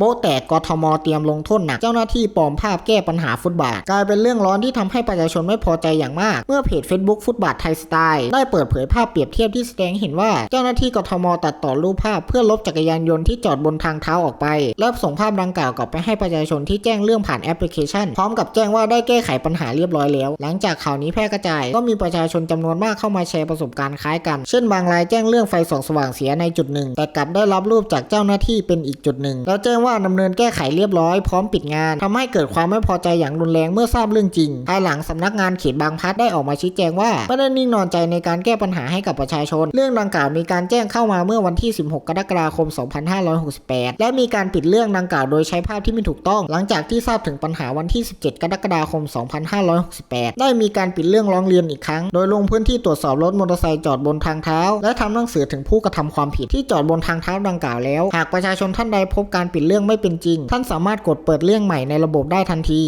โป๊ะแตกกทมเตรียมลงโทษหนัก เจ้าหน้าที่ปลอมภาพแก้ปัญหาฟุตบาท กลายเป็นเรื่องร้อนที่ทำให้ประชาชนไม่พอใจอย่างมาก เมื่อเพจ Facebook ฟุตบาทไทยสไตล์ได้เปิดเผยภาพเปรียบเทียบที่แสดงเห็นว่า เจ้าหน้าที่กทมตัดต่อรูปภาพเพื่อลบจักรยานยนต์ที่จอดบนทางเท้าออกไป แล้วส่งภาพดังกล่าวกลับไปให้ประชาชนที่แจ้งเรื่องผ่านแอปพลิเคชัน พร้อมกับแจ้งว่าได้แก้ไขปัญหาเรียบร้อยแล้ว หลังจากข่าวนี้แพร่กระจาย ก็มีประชาชนจำนวนมากเข้ามาแชร์ประสบการณ์คล้ายกัน เช่นบางรายแจ้งเรื่องไฟส่องสว่างเสียในจุดหนึ่งแต่กลับได้รับรูปจากเจ้าหน้าที่เป็นอีกจุดหนึ่งแล้วแจ้งว่าดำเนินแก้ไขเรียบร้อยพร้อมปิดงานทำให้เกิดความไม่พอใจอย่างรุนแรงเมื่อทราบเรื่องจริงภายหลังสำนักงานเขตบางพัดได้ออกมาชี้แจงว่าไม่ได้นิ่งนอนใจในการแก้ปัญหาให้กับประชาชน เรื่องดังกล่าวมีการแจ้งเข้ามาเมื่อวันที่ 16 กรกฎาคม 2568 และมีการปิดเรื่องดังกล่าวโดยใช้ภาพที่ไม่ถูกต้อง หลังจากที่ทราบถึงปัญหาวันที่ 17 กรกฎาคม 2568 ได้มีการปิดเรื่องร้องเรียนอีกครั้ง โดยลงพื้นที่ตรวจสอบรถมอเตอร์ไซค์จอดบนทางเท้า และทำหนังสือถึงผู้กระทำความผิดที่จอดบนทางเท้าดังกล่าวแล้ว หากประชาชนท่านใดพบการปิดเรื่องไม่เป็นจริง ท่านสามารถกดเปิดเรื่องใหม่ในระบบได้ทันที